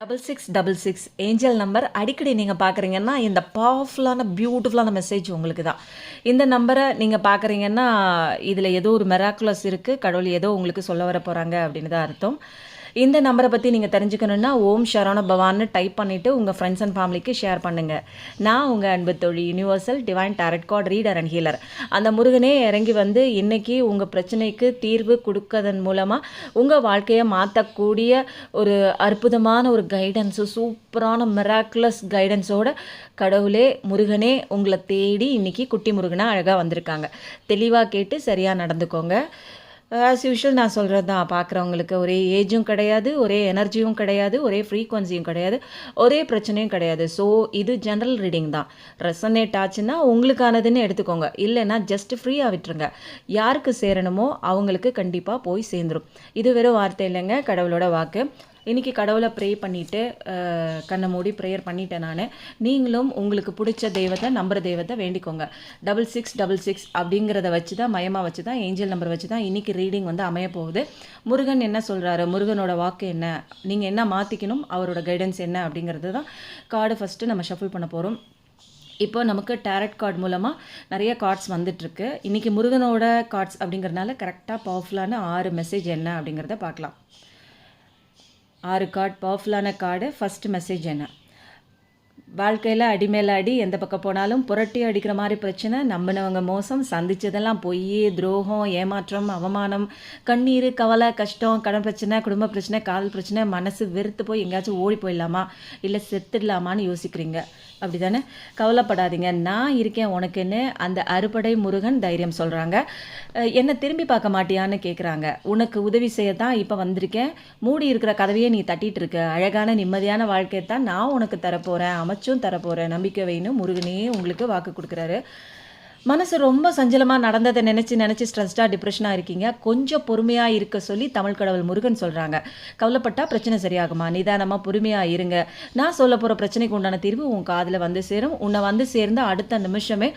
Double six double six angel number அடிக்கடி நீங்கள் பார்க்குறீங்கன்னா இந்த பவர்ஃபுல்லான பியூட்டிஃபுல்லான மெசேஜ் உங்களுக்கு தான் இந்த நம்பரை நீங்கள் பார்க்குறீங்கன்னா இதில் ஏதோ ஒரு மெராக்குலஸ் இருக்குது கடவுள் ஏதோ உங்களுக்கு சொல்ல வர போகிறாங்க அப்படின்னு தான் அர்த்தம். இந்த நம்பரை பற்றி நீங்கள் தெரிஞ்சுக்கணுன்னா ஓம் ஷரோண பவான்னு டைப் பண்ணிவிட்டு உங்கள் ஃப்ரெண்ட்ஸ் அண்ட் ஃபேமிலிக்கு ஷேர் பண்ணுங்கள் நான் உங்கள் அன்பு தொழி universal divine tarot card reader and healer அந்த முருகனே இறங்கி வந்து இன்றைக்கி உங்கள் பிரச்சனைக்கு தீர்வு கொடுக்கறதன் மூலமாக உங்கள் வாழ்க்கையை மாற்றக்கூடிய ஒரு அற்புதமான ஒரு கைடன்ஸு சூப்பரான மிராக்குலஸ் கைடன்ஸோட கடவுளே முருகனே உங்களை தேடி இன்னைக்கு குட்டி முருகனாக அழகாக வந்திருக்காங்க. தெளிவாக கேட்டு சரியாக நடந்துக்கோங்க. ஆஸ் யூஷுவல் நான் சொல்கிறது தான். பார்க்குறவங்களுக்கு ஒரே ஏஜும் கிடையாது ஒரே எனர்ஜியும் கிடையாது ஒரே ஃப்ரீக்வன்சியும் கிடையாது ஒரே பிரச்சனையும் கிடையாது. ஸோ இது ஜென்ரல் ரீடிங் தான். ரெசனேட் ஆச்சுன்னா உங்களுக்கானதுன்னு எடுத்துக்கோங்க. இல்லைன்னா ஜஸ்ட் ஃப்ரீயாக விட்டுருங்க. யாருக்கு சேரணுமோ அவங்களுக்கு கண்டிப்பாக போய் சேர்ந்துரும். இது வெறும் வார்த்தை இல்லைங்க கடவுளோட வாக்கு. இன்றைக்கி கடவுளை ப்ரே பண்ணிவிட்டு கண்ணை மூடி ப்ரேயர் பண்ணிட்டேன் நான். நீங்களும் உங்களுக்கு பிடிச்ச தெய்வத்தை நம்புற தெய்வத்தை வேண்டிக்கோங்க. டபுள் சிக்ஸ் டபுள் சிக்ஸ் அப்படிங்கிறத வச்சு தான் மயமாக வச்சு தான் ஏஞ்சல் நம்பர் வச்சு தான் இன்றைக்கி ரீடிங் வந்து அமைய போகுது. முருகன் என்ன சொல்கிறாரு முருகனோட வாக்கு என்ன? நீங்கள் என்ன மாற்றிக்கணும் அவரோட கைடன்ஸ் என்ன? அப்படிங்கிறது தான் கார்டு ஃபஸ்ட்டு நம்ம ஷஃபிள் பண்ண போகிறோம் இப்போ நமக்கு டேரட் கார்டு மூலமாக நிறைய கார்ட்ஸ் வந்துட்டுருக்கு. இன்றைக்கி முருகனோட கார்ட்ஸ் அப்படிங்கிறதுனால கரெக்டாக பவர்ஃபுல்லான ஆறு மெசேஜ் என்ன அப்படிங்கிறத பார்க்கலாம். ஆறு கார்டு பவர்ஃபுல்லான கார்டு ஃபஸ்ட்டு மெசேஜ் என்ன? வாழ்க்கையில் அடிமேல அடி எந்த பக்கம் போனாலும் புரட்டி அடிக்கிற மாதிரி பிரச்சனை நம்பினவங்க மோசம் சந்தித்ததெல்லாம் பொய் துரோகம் ஏமாற்றம் அவமானம் கண்ணீர் கவலை கஷ்டம் கடன் பிரச்சனை குடும்ப பிரச்சனை காதல் பிரச்சனை மனசு வெறுத்து போய் எங்கேயாச்சும் ஓடி போயிடலாமா? இல்லை செத்துடலாமான்னு யோசிக்கிறீங்க. அப்படி தானே கவலைப்படாதீங்க. நான் இருக்கேன் உனக்குன்னு அந்த அறுபடை முருகன் தைரியம் சொல்கிறாங்க என்னை திரும்பி பார்க்க மாட்டியான்னு கேட்குறாங்க உனக்கு உதவி செய்ய தான் இப்போ வந்திருக்கேன். மூடி இருக்கிற கதவையே நீ தட்டிகிட்டு இருக்க. அழகான நிம்மதியான வாழ்க்கையை தான் நான் உனக்கு தரப்போகிறேன் அச்சம் தரப்போகிற நம்பிக்கை வைன்னு முருகனே உங்களுக்கு வாக்கு கொடுக்குறாரு. மனசு ரொம்ப சஞ்சலமாக நடந்ததை நினச்சி நினச்சி ஸ்ட்ரெஸ்டாக டிப்ரெஷனாக இருக்கீங்க. கொஞ்சம் பொறுமையாக இருக்க சொல்லி தமிழ் கடவுள் முருகன் சொல்கிறாங்க கவலைப்பட்டால் பிரச்சனை சரியாகுமா? நிதானமாக பொறுமையாக இருங்க. நான் சொல்ல போகிற பிரச்சனைக்கு உண்டான தீர்வு உன் காதில் வந்து சேரும். உன்னை வந்து சேர்ந்து அடுத்த நிமிஷமே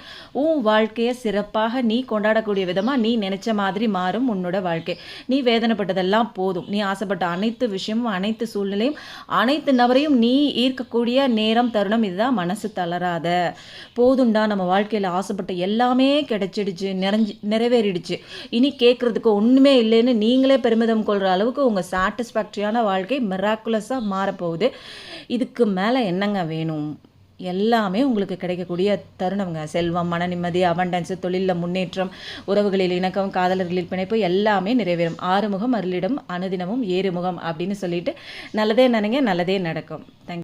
உன் வாழ்க்கையை சிறப்பாக நீ கொண்டாடக்கூடிய விதமாக நீ நினச்ச மாதிரி மாறும் உன்னோட வாழ்க்கை. நீ வேதனைப்பட்டதெல்லாம் போதும். நீ ஆசைப்பட்ட அனைத்து விஷயமும் அனைத்து சூழ்நிலையும் அனைத்து நபரையும் நீ ஈர்க்கக்கூடிய நேரம் தருணம் இதுதான் மனசு தளராத. போதுண்டா நம்ம வாழ்க்கையில் ஆசைப்பட்ட எல்லா எல்லாமே கிடைச்சிடுச்சு நிறைஞ்சி நிறைவேறிடுச்சு. இனி கேட்குறதுக்கு ஒன்றுமே இல்லைன்னு நீங்களே பெருமிதம் கொள்கிற அளவுக்கு உங்கள் சாட்டிஸ்ஃபேக்ட்ரியான வாழ்க்கை மிராக்குலஸாக மாறப்போகுது. இதுக்கு மேலே என்னங்க வேணும்? எல்லாமே உங்களுக்கு கிடைக்கக்கூடிய தருணம்ங்க. செல்வம் மன நிம்மதி அவண்டன்ஸு தொழிலில் முன்னேற்றம் உறவுகளில் இணக்கம் காதலர்களில் பிணைப்பு எல்லாமே நிறைவேறும். ஆறுமுகம் அருளிடம் அனுதினமும் ஏறுமுகம் அப்படின்னு சொல்லிட்டு நல்லதே நினைங்க நல்லதே நடக்கும். தேங்க்